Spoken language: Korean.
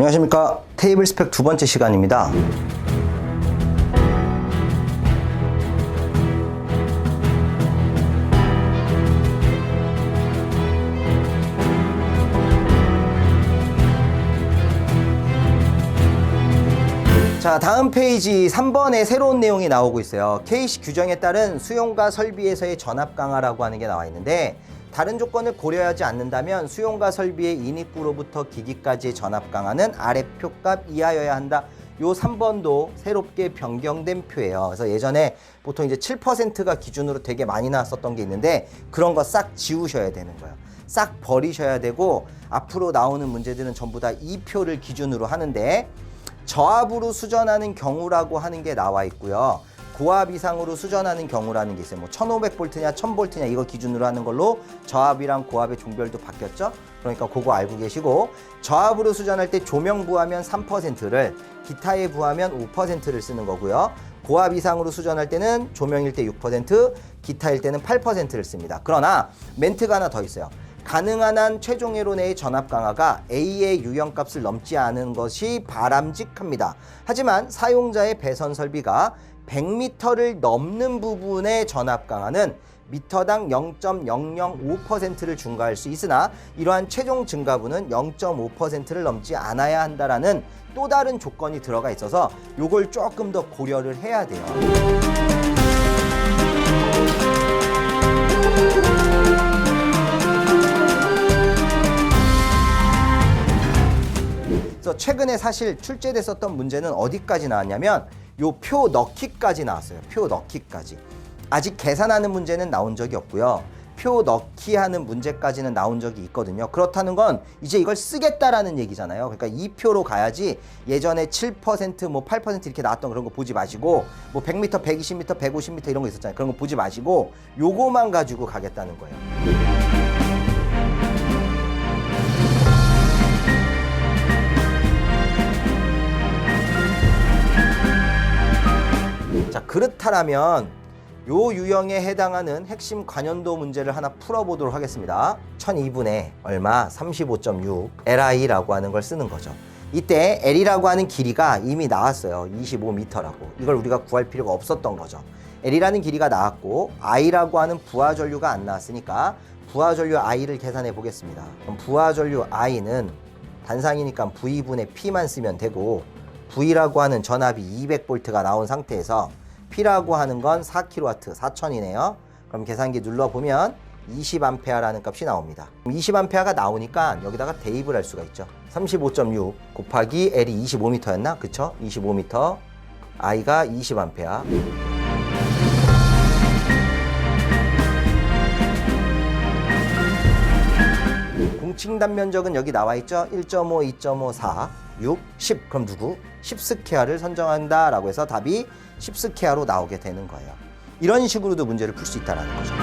안녕하십니까. 테이블 스펙 두 번째 시간입니다. 자 다음 페이지 3번에 새로운 내용이 나오고 있어요. KC 규정에 따른 수용과 설비에서의 전압 강화라고 하는 게 나와 있는데 다른 조건을 고려하지 않는다면 수용과 설비의 인입구로부터 기기까지의 전압 강화는 아래 표값 이하여야 한다 요 3번도 새롭게 변경된 표예요. 그래서 예전에 보통 이제 7%가 기준으로 되게 많이 나왔었던 게 있는데 그런 거 싹 지우셔야 되는 거예요. 싹 버리셔야 되고 앞으로 나오는 문제들은 전부 다 이 표를 기준으로 하는데 저압으로 수전하는 경우라고 하는 게 나와 있고요. 고압 이상으로 수전하는 경우라는 게 있어요. 뭐 1500볼트냐 1000볼트냐 이거 기준으로 하는 걸로 저압이랑 고압의 종별도 바뀌었죠. 그러니까 그거 알고 계시고 저압으로 수전할 때 조명 부하면 3%를 기타에 부하면 5%를 쓰는 거고요. 고압 이상으로 수전할 때는 조명일 때 6%, 기타일 때는 8%를 씁니다. 그러나 멘트가 하나 더 있어요. 가능한 한 최종 회로 내의 전압 강화가 A의 유형값을 넘지 않은 것이 바람직합니다. 하지만 사용자의 배선 설비가 100m를 넘는 부분의 전압 강화는 미터당 0.005%를 증가할 수 있으나 이러한 최종 증가분은 0.5%를 넘지 않아야 한다라는 또 다른 조건이 들어가 있어서 요걸 조금 더 고려를 해야 돼요. 그래서 최근에 사실 출제됐었던 문제는 어디까지 나왔냐면 요 표 넣기까지 나왔어요. 표 넣기까지. 아직 계산하는 문제는 나온 적이 없고요. 표 넣기 하는 문제까지는 나온 적이 있거든요. 그렇다는 건 이제 이걸 쓰겠다라는 얘기잖아요. 그러니까 이 표로 가야지 예전에 7%뭐 8% 이렇게 나왔던 그런 거 보지 마시고 뭐 100m, 120m, 150m 이런 거 있었잖아요. 그런 거 보지 마시고 요거만 가지고 가겠다는 거예요. 그렇다면 요 유형에 해당하는 핵심 관연도 문제를 하나 풀어보도록 하겠습니다. 1002분의 얼마 35.6 LI라고 하는 걸 쓰는 거죠. 이때 L이라고 하는 길이가 이미 나왔어요. 25m라고. 이걸 우리가 구할 필요가 없었던 거죠. L이라는 길이가 나왔고 I라고 하는 부하 전류가 안 나왔으니까 부하 전류 I를 계산해 보겠습니다. 그럼 부하 전류 I는 단상이니까 V분의 P만 쓰면 되고 V라고 하는 전압이 200볼트가 나온 상태에서 P라고 하는 건 4kW, 4000이네요. 그럼 계산기 눌러보면 20A라는 값이 나옵니다. 20A가 나오니까 여기다가 대입을 할 수가 있죠. 35.6 곱하기 L이 25m였나? 그쵸? 25m. I가 20A. 공칭단 면적은 여기 나와 있죠. 1.5, 2.5, 4, 6, 10. 그럼 누구? 10스퀘어를 선정한다라고 해서 답이 10스퀘어로 나오게 되는 거예요. 이런 식으로도 문제를 풀 수 있다는 거죠.